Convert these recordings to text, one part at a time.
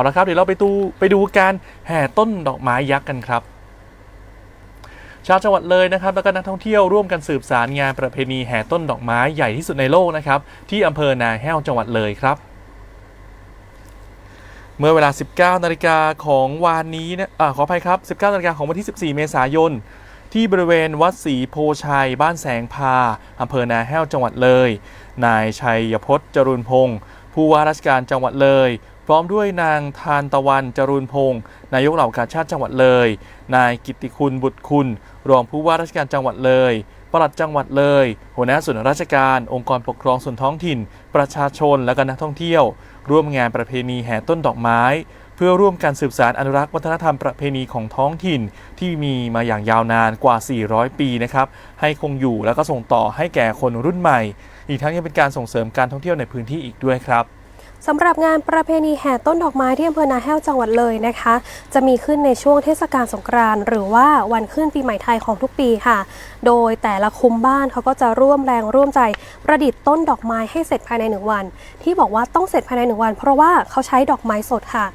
เอาละครับเดี๋ยวเราไปดูไปดูการแห่ต้นดอกไม้ยักษ์กันครับ ชาวจังหวัดเลยนะครับ แล้วก็นักท่องเที่ยวร่วมกันสืบสารงานประเพณีแห่ต้นดอกไม้ใหญ่ที่สุดในโลกนะครับที่อำเภอนาแห้วจังหวัดเลยครับ เมื่อเวลา 19นาฬิกาของวานนี้นะอาขออภัยครับ 19นาฬิกาของวันที่ 14 เมษายนที่บริเวณวัดศรีโพชัย บ้านแสงพาอำเภอนาแห้วจังหวัดเลย นายชัยพจน์จรุนพงศ์ผู้ว่าราชการจังหวัดเลย ร้อมด้วยนางทานตะวันจรุนพงศ์นายกเหล่ากาชาติจังหวัดเลย นายกิติคุณบุตรคุณ รองผู้ว่าราชการจังหวัดเลยปลัดจังหวัดเลย หัวหน้าส่วนราชการ องค์กรปกครองส่วนท้องถิ่น ประชาชนและก็นักท่องเที่ยว ร่วมงานประเพณีแห่ต้นดอกไม้ เพื่อร่วมกันสืบสารอนุรักษ์วัฒนธรรมประเพณีของท้องถิ่น ที่มีมาอย่างยาวนานกว่า 400 ปีนะครับ ให้คงอยู่แล้วก็ส่งต่อให้แก่คนรุ่นใหม่ อีกทั้งยังเป็นการส่งเสริมการท่องเที่ยวในพื้นที่อีกด้วยครับ สำหรับงานประเพณีแห่ต้นดอกไม้ที่อำเภอนาแห้วจังหวัดเลยนะคะ จะมีขึ้นในช่วงเทศกาลสงกรานต์หรือว่าวันขึ้นปีใหม่ไทยของทุกปีค่ะ โดยแต่ละคุ้มบ้านเขาก็จะร่วมแรงร่วมใจประดิษฐ์ต้นดอกไม้ให้เสร็จภายในหนึ่งวัน ที่บอกว่าต้องเสร็จภายในหนึ่งวัน เพราะว่าเขาใช้ดอกไม้สดค่ะ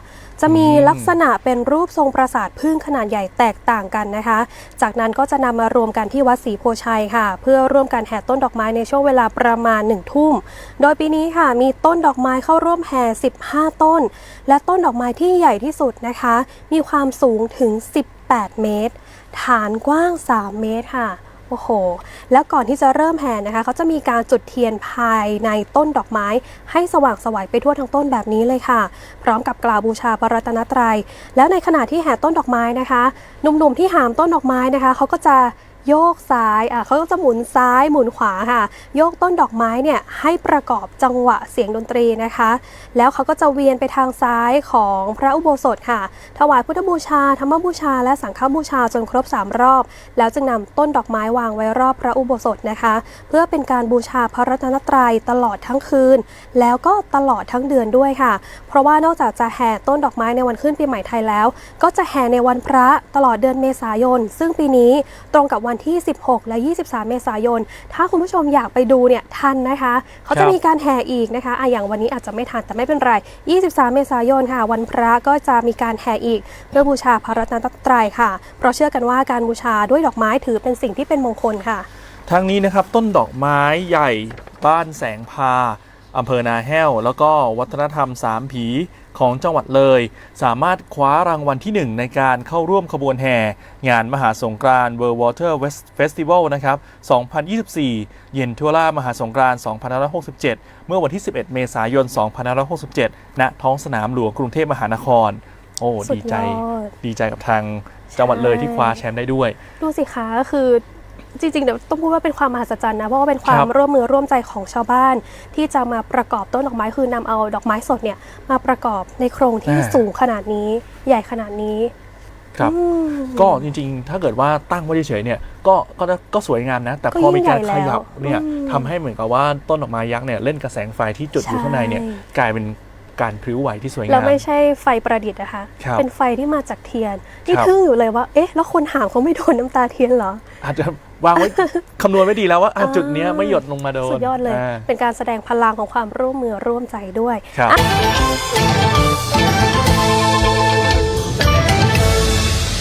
จะมีอืมลักษณะเป็นรูปทรงปราสาทพึ่งขนาดใหญ่แตกต่างกันนะคะ จากนั้นก็จะนำมารวมกันที่วัดศรีโพชัยค่ะ เพื่อร่วมกันแห่ต้นดอกไม้ในช่วงเวลาประมาณหนึ่งทุ่ม โดยปีนี้ค่ะมีต้นดอกไม้เข้าร่วมแห่ 15 ต้น และต้นดอกไม้ที่ใหญ่ที่สุดนะคะ มีความสูงถึง 18 เมตร ฐานกว้าง 3 เมตรค่ะ โอ้โห แล้วก่อนที่จะเริ่มแห่นะคะ เขาจะมีการจุดเทียนภายในต้นดอกไม้ ให้สว่างสวัยไปทั่วทั้งต้นแบบนี้เลยค่ะ พร้อมกับกล่าวบูชาพระรัตนตรัย แล้วในขณะที่แห่ต้นดอกไม้นะคะ หนุ่มๆที่หามต้นดอกไม้นะคะ เขาก็จะ โยกซ้ายอะเขาก็จะหมุนซ้ายหมุนขวาค่ะ โยกต้นดอกไม้เนี่ยให้ประกอบจังหวะเสียงดนตรีนะคะ แล้วเขาก็จะเวียนไปทางซ้ายของพระอุโบสถค่ะ ถวายพุทธบูชา ธรรมบูชา และสังฆบูชาจนครบ 3 รอบ แล้วจึงนำต้นดอกไม้วางไว้รอบพระอุโบสถนะคะ เพื่อเป็นการบูชาพระรัตนตรัยตลอดทั้งคืน แล้วก็ตลอดทั้งเดือนด้วยค่ะ เพราะว่านอกจากจะแห่ต้นดอกไม้ในวันขึ้นปีใหม่ไทยแล้ว ก็จะแห่ในวันพระตลอดเดือนเมษายน ซึ่งปีนี้ตรงกับวันที่ 16 และ 23 เมษายน ถ้าคุณผู้ชมอยากไปดูเนี่ยทันนะคะ เขาจะมีการแห่อีกนะคะอะอย่างวันนี้อาจจะไม่ทันแต่ไม่เป็นไร 23 เมษายนค่ะ วันพระก็จะมีการแห่อีก เพื่อบูชาพระรัตนตรัยค่ะ เพราะเชื่อกันว่าการบูชาด้วยดอกไม้ถือเป็นสิ่งที่เป็นมงคลค่ะ ทั้งนี้นะครับต้นดอกไม้ใหญ่บ้านแสงพา อำเภอนาแห้ว แล้วก็วัฒนธรรมสามผีของจังหวัดเลย สามารถคว้ารางวัลที่ 1 ในการเข้าร่วมขบวนแห่ งานมหาสงกรานต์ World Water West Festival นะครับ 2024 เย็นทั่วล่ามหาสงกรานต์2567 เมื่อวันที่ 11 เมษายน 2567 ณ ท้องสนามหลวงกรุงเทพมหานคร โอ้สุดดีใจยอดดีใจกับทางจังหวัดเลยที่คว้าแชมป์ได้ด้วย ดูสิคะก็คือ จริงๆเดี๋ยวต้องพูดว่าเป็นความมหัศจรรย์นะเพราะว่าเป็นควาครัมบร่วมมือร่วมใจของชาวบ้าน ที่จะมาประกอบต้นดอกไม้คือนำเอาดอกไม้สดเนี่ยมาประกอบในโครงที่สูงขนาดนี้ใหญ่ขนาดนี้ครับ อืม ก็จริงๆ ถ้าเกิดว่าตั้งไว้เฉยๆเนี่ยก็ก็ก็สวยงามนะ แต่ก็พอมีการยิ่งขใหญ่ยับแล้วเนี่ยอืมทำให้เหมือนกับว่าต้นดอกไม้ยักษ์เนี่ยเล่นกระแสงไฟที่จุดอยู่ข้างในเนี่ยใช่ กลายเป็นการพลิ้วไหวที่สวยแล้วงาม ไม่ใช่ไฟประดิษฐ์นะคะ ครับเป็นไฟที่มาจากเทียนนี่ครับ ทึ่งอยู่เลยว่า เอ๊ะ แล้วคนหามเขาไม่โดนน้ำตาเทียนเหรอ อาจจะวางไว้ คำนวณไว้ดีแล้วว่าอะอ่าจุดเนี้ยไม่หยดลงมาโดนสุดยอดเลยา เป็นการแสดงพลังของความร่วมมือร่วมใจด้วยครับ